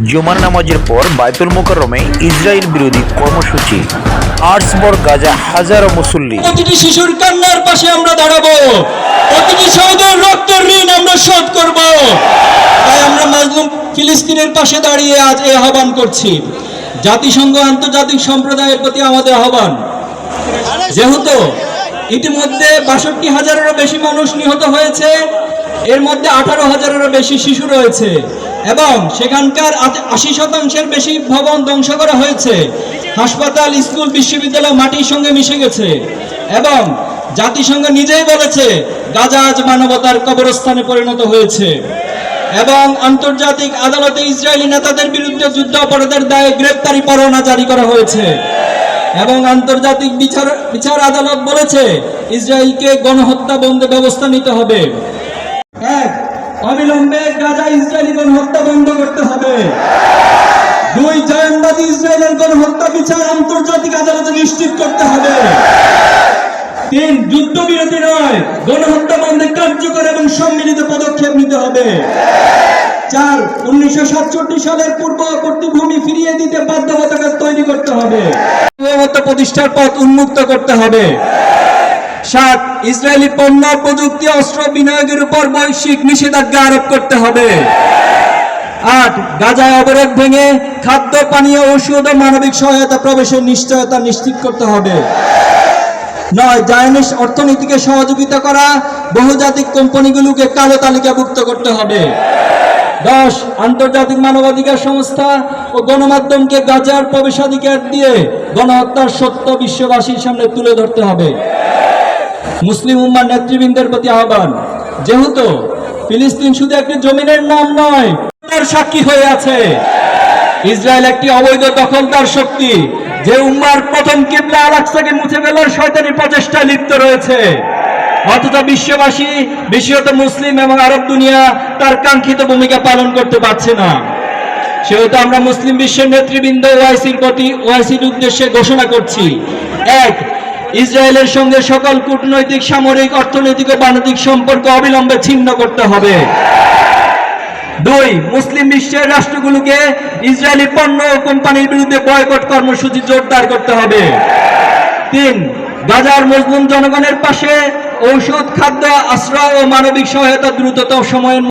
জুমার নামাজের পর বাইতুল মোকাররমে ইসরায়েল বিরোধী কর্মসূচি। আর্টসবর গাজা হাজারো মুসল্লি। প্রতিটি শিশুর কান্নার পাশে আমরা দাঁড়াবো। প্রতিটি শহীদের রক্তের ঋণ আমরা শোধ করব। তাই আমরা মাজলুম ফিলিস্তিনের পাশে দাঁড়িয়ে আজ এই আহ্বান করছি। জাতিসংঘ আন্তর্জাতিক সম্প্রদায়ের প্রতি আমাদের আহ্বান। যেহেতু ইতিমধ্যে বাষট্টি হাজারেরও বেশি মানুষ নিহত হয়েছে। এর মধ্যে আঠারো হাজারেরও বেশি শিশু রয়েছে। এবং সেখানকার আশি শতাংশের বেশি ভবন ধ্বংস করা হয়েছে। হাসপাতাল, স্কুল, বিশ্ববিদ্যালয় মাটির সঙ্গে মিশে গেছে। এবং জাতিসংঘ নিজেই বলেছে, গাজা আজ মানবতার কবরস্থানে পরিণত হয়েছে। এবং আন্তর্জাতিক আদালতে ইসরায়েলি নেতাদের বিরুদ্ধে যুদ্ধ অপরাধের দায়ে গ্রেপ্তারি পরোয়ানা জারি করা হয়েছে। এবং আন্তর্জাতিক বিচার বিচার আদালত বলেছে, ইসরায়েলকে গণহত্যা বন্ধে ব্যবস্থা নিতে হবে। অবিলম্বে গাজা ইসরায়েলি গণহত্যা বন্ধ করতে হবে। দুই, জয়নবাদী ইসরায়েলের গণহত্যা বিচার আন্তর্জাতিক আদালতে নিশ্চিত করতে হবে। তিন, যুদ্ধবিরতি নয়, গণহত্যা বন্ধে কার্যকর এবং সম্মিলিত পদক্ষেপ নিতে হবে। চার, উনিশশো সালের পূর্ববর্তী ভূমি ফিরিয়ে দিতে বাধ্যবাধকতা তৈরি করতে হবে। সার্বভৌমত্ব প্রতিষ্ঠার পথ উন্মুক্ত করতে হবে। সাত, ইসরায়েলি পণ্য, প্রযুক্তি, অস্ত্র বিনিয়োগের উপর বৈশ্বিক নিষেধাজ্ঞা আরোপ করতে হবে। আট, গাজায় অবরোধ ভেঙে খাদ্য, পানীয় ঔষধ ও মানবিক সহায়তা প্রবেশের নিশ্চয়তা নিশ্চিত করতে হবে। নয়, জায়নিস অর্থনীতিকে সহযোগিতা করা, বহুজাতিক কোম্পানিগুলোকে কালো তালিকাভুক্ত করতে হবে। দশ, আন্তর্জাতিক মানবাধিকার সংস্থা ও গণমাধ্যমকে গাজার প্রবেশাধিকার দিয়ে গণহত্যার সত্য বিশ্ববাসীর সামনে তুলে ধরতে হবে। মুসলিম উম্মার নেতৃবৃন্দের প্রতি আহ্বান, যেহেতু ফিলিস্তিন শুধু একটি জমিনের নাম নয়, তার সাক্ষী হয়ে আছে। ইসরায়েল একটি অবৈধ দখলদার শক্তি, যে উম্মার প্রথম কিবলা আলাক্সাকে মুছে ফেলার শয়তানি প্রচেষ্টায় লিপ্ত রয়েছে। অথচ বিশ্ববাসী বিশেষত মুসলিম এবং আরব দুনিয়া তার কাঙ্ক্ষিত ভূমিকা পালন করতে পারছে না। সেহেতু আমরা মুসলিম বিশ্বের নেতৃবৃন্দ ওআইসির প্রতি ওআইসির উদ্দেশ্যে ঘোষণা করছি। এক, ইসরায়েলের সঙ্গে সকল কূটনৈতিক, সামরিক, অর্থনৈতিক ও বাণিজ্যিক সম্পর্ক অবিলম্বে ছিন্ন করতে হবে। দুই, মুসলিম বিশ্বের রাষ্ট্রগুলোকে ইসরায়েলি পণ্য ও কোম্পানির বিরুদ্ধে বয়কট কর্মসূচি জোরদার করতে হবে। তিন, গাজার মজলুম জনগণের পাশে ঔষধ, খাদ্য, আশ্রয় ও মানবিক সহায়তা দ্রুততম সময়ের